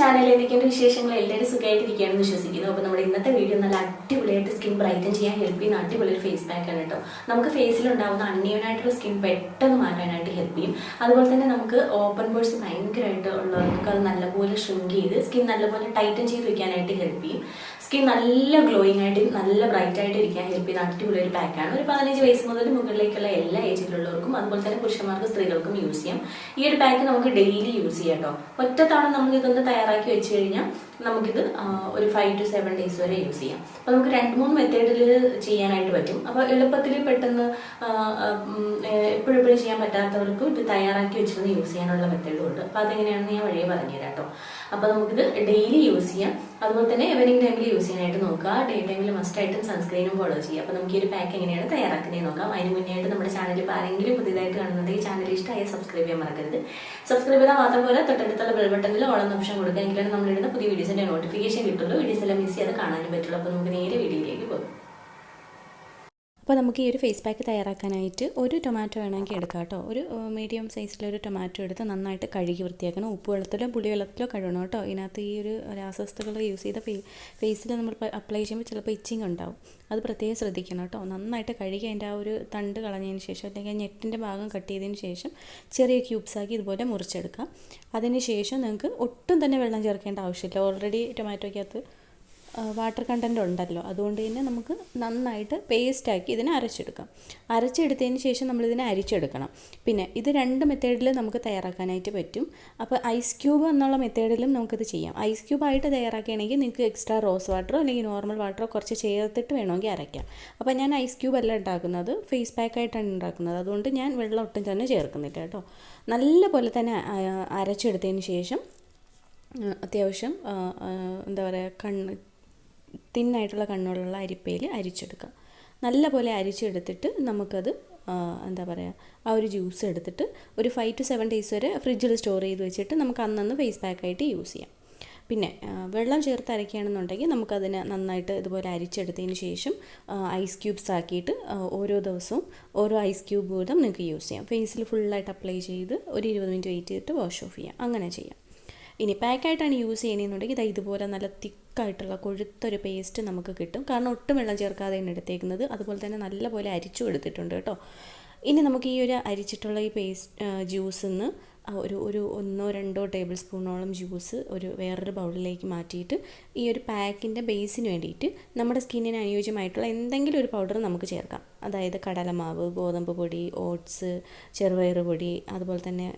ചാനലിലേക്ക് എന്റെ വിശേഷങ്ങൾ എല്ലാവരും സുഖമായിട്ടിരിക്കുകയാണെന്ന് വിശ്വസിക്കുന്നു. അപ്പോൾ നമ്മുടെ ഇന്നത്തെ വീഡിയോ നല്ല അടിപൊളിയായിട്ട് സ്കിൻ ബ്രൈറ്റൻ ചെയ്യാൻ ഹെൽപ്പ് ചെയ്യുന്ന അടിപൊളി ഒരു ഫേസ് പാക്ക് ആണ് കേട്ടോ. നമുക്ക് ഫേസിൽ ഉണ്ടാകുന്ന അൺഈവനായിട്ടുള്ള സ്കിൻ പെട്ടെന്ന് മാറ്റാനായിട്ട് ഹെൽപ്പ് ചെയ്യും. അതുപോലെ തന്നെ നമുക്ക് ഓപ്പൺ ബോൾസ് ഭയങ്കരമായിട്ട് ഉള്ളവർക്ക് അത് നല്ലപോലെ ഷ്രിങ്ക് ചെയ്ത് സ്കിൻ നല്ലപോലെ ടൈറ്റൻ ചെയ്ത് വെക്കാനായിട്ട് ഹെൽപ്പ് ചെയ്യും. സ്കിൻ നല്ല ഗ്ലോയിങ് ആയിട്ട് നല്ല ബ്രൈറ്റ് ആയിട്ട് ഇരിക്കാൻ ഹെൽപ്പ് ചെയ്യുന്ന അടിപൊളി ഒരു പാക്കാണ് ഒരു പതിനഞ്ച് വയസ്സ് മുതൽ മുകളിലേക്കുള്ള എല്ലാ ഏജിലുള്ളവർക്കും അതുപോലെ തന്നെ പുരുഷന്മാർക്ക് സ്ത്രീകൾക്കും യൂസ് ചെയ്യാം. ഈ ഒരു പാക്ക് നമുക്ക് ഡെയിലി യൂസ് ചെയ്യാം കേട്ടോ ഒറ്റ നമുക്ക് ഇതൊന്ന് തയ്യാറാക്കി വെച്ച് കഴിഞ്ഞാൽ നമുക്കിത് ഒരു ഫൈവ് ടു സെവൻ ഡേയ്സ് വരെ യൂസ് ചെയ്യാം. അപ്പോൾ നമുക്ക് രണ്ട് മൂന്ന് മെത്തേഡിൽ ചെയ്യാനായിട്ട് പറ്റും. അപ്പോൾ എളുപ്പത്തിൽ പെട്ടെന്ന് എപ്പോഴെപ്പോഴും എപ്പോഴും ചെയ്യാൻ പറ്റാത്തവർക്കും ഇത് തയ്യാറാക്കി വെച്ചിരുന്ന് യൂസ് ചെയ്യാനുള്ള മെത്തേഡും ഉണ്ട്. അപ്പോൾ അതെങ്ങനെയാണെന്ന് ഞാൻ വഴിയെ പറഞ്ഞുതരാം കേട്ടോ അപ്പോൾ നമുക്കിത് ഡെയിലി യൂസ് ചെയ്യാം. അതുപോലെ തന്നെ ഈവനിങ് ടൈമിൽ യൂസ് ചെയ്യാനായിട്ട് നോക്കുക. ഡേ ടൈമിൽ മസ്റ്റ് ആയിട്ടും സൺസ്ക്രീനും ഫോളോ ചെയ്യുക. അപ്പോൾ നമുക്ക് ഈ ഒരു പാക്ക് എങ്ങനെയാണ് തയ്യാറാക്കുന്നത് നോക്കാം. അതിന് മുന്നേ ആയിട്ട് നമ്മുടെ ചാനൽ ഇപ്പോൾ ആരെങ്കിലും പുതിയതായിട്ട് കാണുന്നുണ്ടെങ്കിൽ ചാനൽ ഇഷ്ടമായി സബ്സ്ക്രൈബ് ചെയ്യാൻ മറക്കരുത്. സബ്സ്ക്രൈബ് ചെയ്താൽ മാത്രം പോലെ തൊട്ടടുത്തുള്ള ബെൽ ബട്ടണിൽ ഓളം ഓപ്ഷൻ കൊടുക്കുക. എങ്കിലാണ് നമ്മളിടുന്ന പുതിയ വീഡിയോസിന്റെ നോട്ടിഫിക്കേഷൻ കിട്ടുള്ളൂ വീഡിയോസ് എല്ലാം മിസ് ചെയ്യാതെ കാണാനും പറ്റുള്ളൂ. അപ്പോൾ നമുക്ക് നേരെ വീഡിയോയിലേക്ക് പോകും. അപ്പോൾ നമുക്ക് ഈ ഒരു ഫേസ് പാക്ക് തയ്യാറാക്കാനായിട്ട് ഒരു ടൊമാറ്റോ വേണമെങ്കിൽ എടുക്കാം കേട്ടോ. ഒരു മീഡിയം സൈസിലൊരു ടൊമാറ്റോ എടുത്ത് നന്നായിട്ട് കഴുകി വൃത്തിയാക്കണം. ഉപ്പ് വെള്ളത്തിലോ പുളി വെള്ളത്തിലോ കഴുകണം കേട്ടോ. ഇതിനകത്ത് ഈ ഒരു രാസവസ്തുക്കൾ യൂസ് ചെയ്ത ഫേസിൽ നമ്മൾ അപ്ലൈ ചെയ്യുമ്പോൾ ചിലപ്പോൾ ഇച്ചിങ് ഉണ്ടാവും. അത് പ്രത്യേകം ശ്രദ്ധിക്കണം കേട്ടോ. നന്നായിട്ട് കഴുകി അതിന്റെ ആ ഒരു തണ്ട് കളഞ്ഞതിന് ശേഷം അല്ലെങ്കിൽ ഞെട്ടിന്റെ ഭാഗം കട്ട് ചെയ്തതിന് ശേഷം ചെറിയ ക്യൂബ്സാക്കി ഇതുപോലെ മുറിച്ചെടുക്കാം. അതിന് ശേഷം നിങ്ങൾക്ക് ഒട്ടും തന്നെ വെള്ളം ചേർക്കേണ്ട ആവശ്യമില്ല. ഓൾറെഡി ടൊമാറ്റോയ്ക്കകത്ത് വാട്ടർ കണ്ടന്റ് ഉണ്ടല്ലോ. അതുകൊണ്ട് തന്നെ നമുക്ക് നന്നായിട്ട് പേസ്റ്റാക്കി ഇതിനെ അരച്ചെടുക്കാം. അരച്ചെടുത്തതിന് ശേഷം നമ്മളിതിനെ അരിച്ചെടുക്കണം. പിന്നെ ഇത് രണ്ട് മെത്തേഡിൽ നമുക്ക് തയ്യാറാക്കാനായിട്ട് പറ്റും. അപ്പോൾ ഐസ് ക്യൂബ് എന്നുള്ള മെത്തേഡിലും നമുക്കിത് ചെയ്യാം. ഐസ് ക്യൂബായിട്ട് തയ്യാറാക്കുകയാണെങ്കിൽ നിങ്ങൾക്ക് എക്സ്ട്രാ റോസ് വാട്ടറോ അല്ലെങ്കിൽ നോർമൽ വാട്ടറോ കുറച്ച് ചേർത്തിട്ട് വേണമെങ്കിൽ അരയ്ക്കാം. അപ്പോൾ ഞാൻ ഐസ് ക്യൂബ് അല്ല ഉണ്ടാക്കുന്നത്. ഫേസ് പാക്കായിട്ടാണ് ഉണ്ടാക്കുന്നത്. അതുകൊണ്ട് ഞാൻ വെള്ളം ഒട്ടും തന്നെ ചേർക്കുന്നില്ല കേട്ടോ. നല്ല പോലെ തന്നെ അരച്ചെടുത്തതിന് ശേഷം അത്യാവശ്യം എന്താ പറയുക കണ്ണ് തിന്നായിട്ടുള്ള കണ്ണുകളുള്ള അരിപ്പയിൽ അരിച്ചെടുക്കുക. നല്ലപോലെ അരിച്ചെടുത്തിട്ട് നമുക്കത് എന്താ പറയുക ആ ഒരു ജ്യൂസ് എടുത്തിട്ട് ഒരു ഫൈവ് ടു സെവൻ ഡേയ്സ് വരെ ഫ്രിഡ്ജിൽ സ്റ്റോർ ചെയ്ത് വെച്ചിട്ട് നമുക്ക് അന്നന്ന് ഫേസ് പാക്കായിട്ട് യൂസ് ചെയ്യാം. പിന്നെ വെള്ളം ചേർത്ത് അരയ്ക്കുകയാണെന്നുണ്ടെങ്കിൽ നമുക്കതിനെ നന്നായിട്ട് ഇതുപോലെ അരിച്ചെടുത്തതിന് ശേഷം ഐസ് ക്യൂബ്സ് ആക്കിയിട്ട് ഓരോ ദിവസവും ഓരോ ഐസ് ക്യൂബ് വീതം നിങ്ങൾക്ക് യൂസ് ചെയ്യാം. ഫേസിൽ ഫുള്ളായിട്ട് അപ്ലൈ ചെയ്ത് ഒരു ഇരുപത് മിനിറ്റ് വെയിറ്റ് ചെയ്തിട്ട് വാഷ് ഓഫ് ചെയ്യാം. അങ്ങനെ ചെയ്യാം. ഇനി പാക്കായിട്ടാണ് യൂസ് ചെയ്യുന്നതെന്നുണ്ടെങ്കിൽ ഇതാ ഇതുപോലെ നല്ല തിക്കായിട്ടുള്ള കൊഴുത്തൊരു പേസ്റ്റ് നമുക്ക് കിട്ടും. കാരണം ഒട്ടും വെള്ളം ചേർക്കാതെയാണ് എടുത്തേക്കുന്നത്. അതുപോലെ തന്നെ നല്ലപോലെ അരിച്ചു എടുത്തിട്ടുണ്ട് കേട്ടോ. ഇനി നമുക്ക് ഈ ഒരു അരിച്ചിട്ടുള്ള ഈ പേസ്റ്റ് ജ്യൂസിൽ നിന്ന് ഒരു ഒരു ഒന്നോ രണ്ടോ ടേബിൾ സ്പൂണോളം ജ്യൂസ് ഒരു വേറൊരു ബൗളിലേക്ക് മാറ്റിയിട്ട് ഈ ഒരു പാക്കിന്റെ ബേസിന് വേണ്ടിയിട്ട് നമ്മുടെ സ്കിന്നിന് അനുയോജ്യമായിട്ടുള്ള എന്തെങ്കിലും ഒരു പൗഡർ നമുക്ക് ചേർക്കാം. അതായത് കടലമാവ് ഗോതമ്പ് പൊടി ഓട്സ് ചെറുപയർ പൊടി അതുപോലെ തന്നെ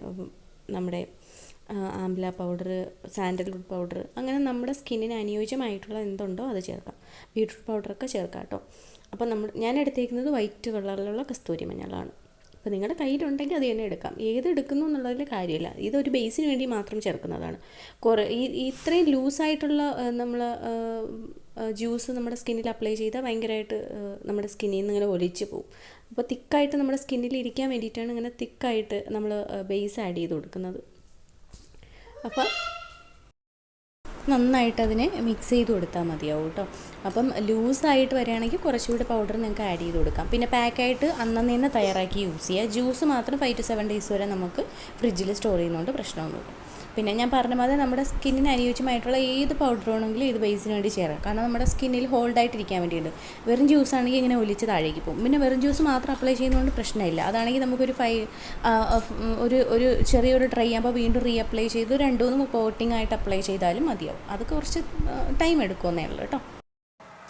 നമ്മുടെ ആംല പൗഡർ സാൻഡൽവുഡ് പൗഡർ അങ്ങനെ നമ്മുടെ സ്കിന്നിന് അനുയോജ്യമായിട്ടുള്ള എന്തുണ്ടോ അത് ചേർക്കാം. ബീട്രൂട്ട് പൗഡറൊക്കെ ചേർക്കാം കേട്ടോ. അപ്പോൾ നമ്മൾ ഞാൻ എടുത്തേക്കുന്നത് വൈറ്റ് കളറിലുള്ള കസ്തൂരി മഞ്ഞളാണ്. അപ്പോൾ നിങ്ങളുടെ കയ്യിലുണ്ടെങ്കിൽ അത് തന്നെ എടുക്കാം. ഏത് എടുക്കുന്നു എന്നുള്ളതിൽ കാര്യമില്ല. ഇതൊരു ബേസിന് വേണ്ടി മാത്രം ചേർക്കുന്നതാണ്. കുറേ ഈ ഇത്രയും ലൂസായിട്ടുള്ള നമ്മൾ ജ്യൂസ് നമ്മുടെ സ്കിന്നിൽ അപ്ലൈ ചെയ്താൽ ഭയങ്കരമായിട്ട് നമ്മുടെ സ്കിന്നിൽ നിന്ന് ഇങ്ങനെ ഒലിച്ച് പോകും. അപ്പോൾ തിക്കായിട്ട് നമ്മുടെ സ്കിന്നിൽ ഇരിക്കാൻ വേണ്ടിയിട്ടാണ് ഇങ്ങനെ തിക്കായിട്ട് നമ്മൾ ബേസ് ആഡ് ചെയ്ത് കൊടുക്കുന്നത്. അപ്പം നന്നായിട്ട് അതിനെ മിക്സ് ചെയ്ത് കൊടുത്താൽ മതിയാവും കേട്ടോ. അപ്പം ലൂസായിട്ട് വരികയാണെങ്കിൽ കുറച്ചുകൂടി പൗഡർ നിങ്ങൾക്ക് ആഡ് ചെയ്ത് കൊടുക്കാം. പിന്നെ പാക്കായിട്ട് അന്നന്ന് തന്നെ തയ്യാറാക്കി യൂസ് ചെയ്യുക. ജ്യൂസ് മാത്രം ഫൈവ് ടു സെവൻ ഡേയ്സ് വരെ നമുക്ക് ഫ്രിഡ്ജിൽ സ്റ്റോർ ചെയ്യുന്നതുകൊണ്ട് പ്രശ്നമൊന്നുമില്ല. പിന്നെ ഞാൻ പറഞ്ഞ മാതിരി നമ്മുടെ സ്കിന്നിന് അനുയോജ്യമായിട്ടുള്ള ഏത് പൗഡർ വേണമെങ്കിലും ഇത് ബേസിന് വേണ്ടി ചേരാം. കാരണം നമ്മുടെ സ്കിന്നിൽ ഹോൾഡ് ഹോൾഡായിട്ടിരിക്കാൻ വേണ്ടിയിട്ട് വെറും ജ്യൂസ് ആണെങ്കിൽ ഇങ്ങനെ ഒലിച്ച് താഴേക്ക് പോകും. പിന്നെ വെറും ജ്യൂസ് മാത്രം അപ്ലൈ ചെയ്യുന്നതുകൊണ്ട് പ്രശ്നമില്ല. അതാണെങ്കിൽ നമുക്കൊരു ഫൈവ് ഒരു ഒരു ചെറിയൊരു ട്രൈ ആകുമ്പോൾ വീണ്ടും റീ അപ്ലൈ ചെയ്ത് രണ്ട് മൂന്ന് കോട്ടിംഗ് ആയിട്ട് അപ്ലൈ ചെയ്താലും മതിയാവും. അത് കുറച്ച് ടൈം എടുക്കുമെന്നേ ഉള്ളൂ കേട്ടോ.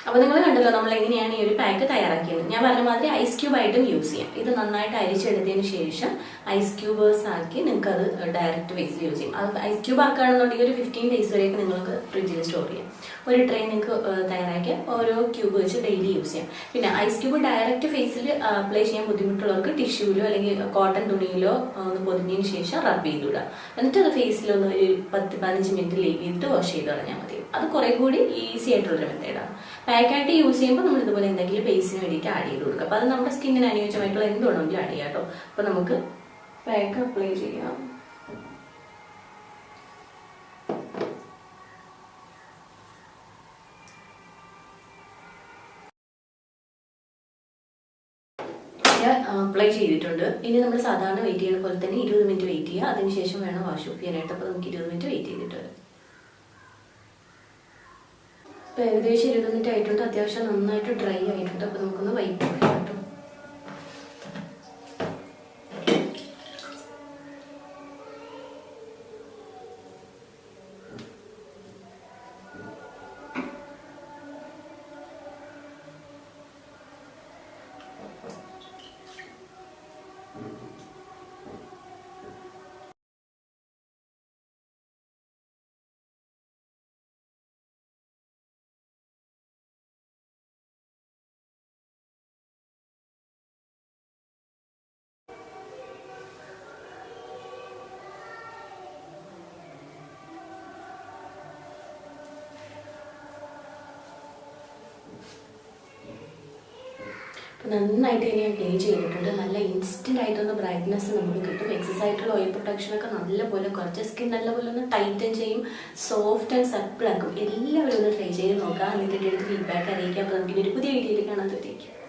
അപ്പോൾ നിങ്ങൾ കണ്ടല്ലോ നമ്മൾ എങ്ങനെയാണ് ഈ ഒരു പാക്ക് തയ്യാറാക്കിയത്. ഞാൻ പറഞ്ഞ മാതിരി ഐസ് ക്യൂബ് ആയിട്ടും യൂസ് ചെയ്യാം. ഇത് നന്നായിട്ട് അരിച്ചെടുത്തതിന് ശേഷം ഐസ് ക്യൂബേഴ്സ് ആക്കി നിങ്ങൾക്ക് അത് ഡയറക്റ്റ് ബേസിൽ യൂസ് ചെയ്യും. അത് ഐസ് ക്യൂബ് ആക്കുകയാണെന്നുണ്ടെങ്കിൽ ഒരു ഫിഫ്റ്റീൻ ഡേയ്സ് വരെയൊക്കെ നിങ്ങൾക്ക് ഫ്രിഡ്ജിൽ സ്റ്റോർ ചെയ്യാം. ഒരു ട്രേ നിങ്ങൾക്ക് തയ്യാറാക്കി ഓരോ ക്യൂബ് വെച്ച് ഡെയിലി യൂസ് ചെയ്യാം. പിന്നെ ഐസ് ക്യൂബ് ഡയറക്റ്റ് ഫേസിൽ അപ്ലൈ ചെയ്യാൻ ബുദ്ധിമുട്ടുള്ളവർക്ക് ടിഷ്യൂലോ അല്ലെങ്കിൽ കോട്ടൺ തുണിയിലോ ഒന്ന് പൊതിഞ്ഞതിന് ശേഷം റബ് വിടാം എന്നിട്ട് അത് ഫേസിലൊന്ന് ഒരു പത്ത് പതിനഞ്ച് മിനിറ്റ് ലീവ് ചെയ്തിട്ട് വാഷ് ചെയ്ത് കളഞ്ഞാൽ മതി. അത് കുറെ കൂടി ഈസി ആയിട്ടുള്ളൊരു മെത്തേഡാണ് പാക്കായിട്ട് യൂസ് ചെയ്യുമ്പോൾ നമ്മൾ ഇതുപോലെ എന്തെങ്കിലും ബേസിന് വേണ്ടിയിട്ട് ആഡ് ചെയ്ത് കൊടുക്കുക. അപ്പോൾ അത് നമ്മുടെ സ്കിന്നിന് അനുയോജ്യമായിട്ടുള്ള എന്ത് വേണമെങ്കിലും ആഡ് ചെയ്യാം കേട്ടോ അപ്പോൾ നമുക്ക് പാക്ക് അപ്ലൈ ചെയ്യാം. അപ്ലൈ ചെയ്തിട്ടുണ്ട്. ഇനി നമ്മൾ സാധാരണ വെയിറ്റ് ചെയ്യുന്ന പോലെ തന്നെ ഇരുപത് മിനിറ്റ് വെയിറ്റ് ചെയ്യുക. അതിനുശേഷം വേണം വാഷ് ഓഫ് ചെയ്യാനായിട്ട്. അപ്പോൾ നമുക്ക് ഇരുപത് മിനിറ്റ് വെയിറ്റ് ചെയ്തിട്ട് വരാം. ഇപ്പം ഏകദേശം ഇരുപത് ആയിട്ടുണ്ട്. അത്യാവശ്യം നന്നായിട്ട് ഡ്രൈ ആയിട്ടുണ്ട്. അപ്പോൾ നമുക്കൊന്ന് വൈറ്റ് നന്നായിട്ട് ഇനി ഞാൻ ക്ലീൻ ചെയ്തിട്ടുണ്ട്. നല്ല ഇൻസ്റ്റന്റ് ആയിട്ടൊന്ന് ബ്രൈറ്റ്നസ് നമുക്ക് കിട്ടും. എക്സസൈസ് ആയിട്ടുള്ള ഓയിൽ പ്രൊട്ടക്ഷൻ ഒക്കെ നല്ലപോലെ കുറച്ച് സ്കിൻ നല്ലപോലെ ഒന്ന് ടൈറ്റൻ ചെയ്യും. സോഫ്റ്റ് ആൻഡ് സപ്പിൾ ആക്കും. എല്ലാവരും ഒന്ന് ട്രൈ ചെയ്ത് നോക്കാം. എന്നിട്ട് എന്റെ അടുത്ത് ഫീഡ്ബാക്ക് അറിയിക്കാം. അപ്പോൾ നമുക്ക് ഒരു പുതിയ വീഡിയോയിൽ കാണാൻ പറ്റിയിരിക്കും